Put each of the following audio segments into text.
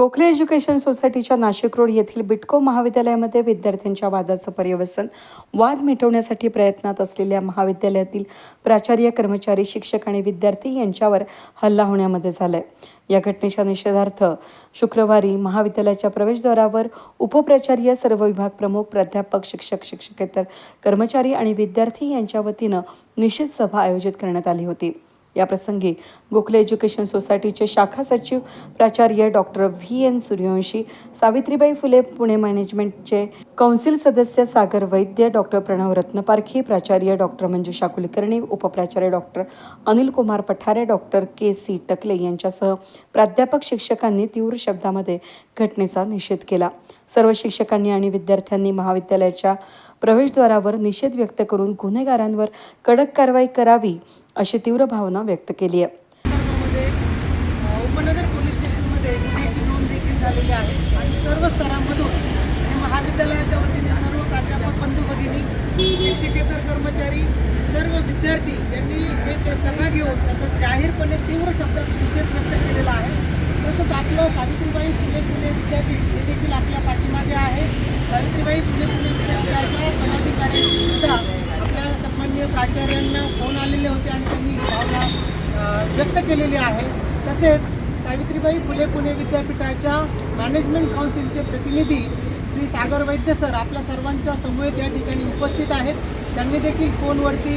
Gokhale education सोसायटीच्या Nashik road येथील बिटको महाविद्यालयामध्ये विद्यार्थ्यांच्या वादाचं पर्यवसन वाद मिटवण्यासाठी प्रयत्नात असलेल्या महाविद्यालयातील प्राचार्य कर्मचारी शिक्षक आणि विद्यार्थी यांच्यावर हल्ला होण्यामध्ये झालाय. या घटनेच्या निषेधार्थ शुक्रवारी महाविद्यालयाच्या प्रवेशद्वारावर उपप्राचार्य सर्व विभाग प्रमुख प्राध्यापक शिक्षक शिक्षकेतर कर्मचारी आणि विद्यार्थी यांच्या वतीनं निषेध सभा आयोजित करण्यात आली होती. याप्रसंगी गोखले एज्युकेशन सोसायटीचे शाखा सचिव प्राचार्य doctor V N Suryavanshi Savitribai Phule Pune मॅनेजमेंटचे council सदस्य सागर वैद्य डॉक्टर प्रणव रत्नपारखी प्राचार्य doctor Manjusha Kulkarni उपप्राचार्य doctor Anil Kumar Pathare doctor K C Takle यांच्यासह प्राध्यापक शिक्षकांनी तीव्र शब्दामध्ये घटनेचा निषेध केला. सर्व शिक्षकांनी आणि विद्यार्थ्यांनी महाविद्यालयाच्या प्रवेशद्वारावर निषेध व्यक्त करून गुन्हेगारांवर कडक कारवाई करावी अशी तीव्र भावना व्यक्त केली आहे. उपनगर पोलीस स्टेशनमध्ये गुन्ह्याची नोंद देखील झालेली आहे आणि सर्व स्तरांमधून आणि महाविद्यालयाच्या वतीने सर्व प्राध्यापक बंधू भगिनी शिक्षकेतर कर्मचारी सर्व विद्यार्थी यांनी हे सल्ला घेऊन त्याचा जाहीरपणे तीव्र शब्दात निषेध व्यक्त केलेला आहे. तसंच आपलं सावित्रीबाई फुले फुले विद्यापीठ हे देखील आपल्या पाठीमागे आहे. सावित्रीबाई फुले फुले विद्यापीठाच्या पदाधिकारी आचार्यांना फोन आलेले होते आणि त्यांनी भावना व्यक्त केलेली आहे. तसेच सावित्रीबाई फुले पुणे विद्यापीठाच्या मॅनेजमेंट काउन्सिलचे प्रतिनिधी श्री सागर वैद्य सर आपल्या सर्वांच्या समवेत या ठिकाणी उपस्थित आहेत. त्यांनी देखील फोनवरती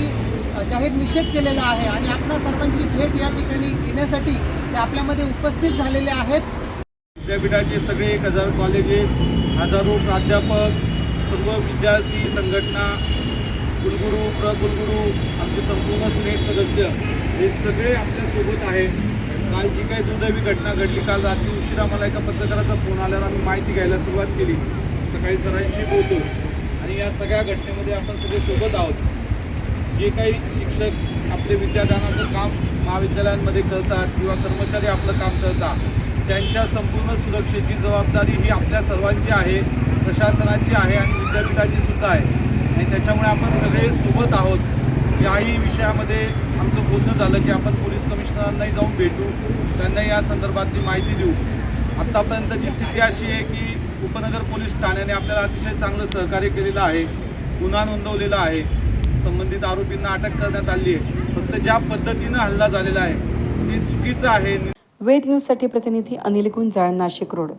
जाहीर निषेध केलेला आहे आणि आपणा सर्वांची भेट या ठिकाणी घेण्यासाठी ते आपल्यामध्ये उपस्थित झालेले आहेत. विद्यापीठाचे सगळे एक हजार कॉलेजेस हजारो प्राध्यापक सर्व विद्यार्थी संघटना कुलगुरू प्रकुलगुरू आमचे संपूर्ण सिनेट सदस्य हे सगळे आपल्यासोबत आहे काल जी काही दुर्दैवी घटना घडली काल रात्री उशिरा मला एका पत्रकाराचा फोन आल्यावर आम्ही माहिती घ्यायला सुरुवात केली. सकाळी सरांशी बोलतो आणि या सगळ्या घटनेमध्ये आपण सगळे सोबत आहोत. जे काही शिक्षक आपले विद्यादानाचं काम महाविद्यालयांमध्ये करतात किंवा कर्मचारी आपलं काम करतात त्यांच्या संपूर्ण सुरक्षेची जबाबदारी ही आपल्या सर्वांची आहे प्रशासनाची आहे आणि विद्यापीठाची सुद्धा आहे. आणि त्याच्यामुळे आपण सगळे सोबत आहोत. याही विषयामध्ये आमचं बोलणं झालं की आपण पोलीस कमिशनरांनाही जाऊन भेटू. त्यांना या संदर्भातली माहिती देऊ. आत्तापर्यंतची स्थिती अशी आहे की उपनगर पोलीस ठाण्याने आपल्याला अतिशय चांगलं सहकार्य केलेलं आहे. गुन्हा नोंदवलेला आहे. संबंधित आरोपींना अटक करण्यात आली आहे. फक्त ज्या पद्धतीनं हल्ला झालेला आहे ते चुकीचं आहे. वेद न्यूजसाठी प्रतिनिधी अनिल गुंजाळ नाशिक रोड.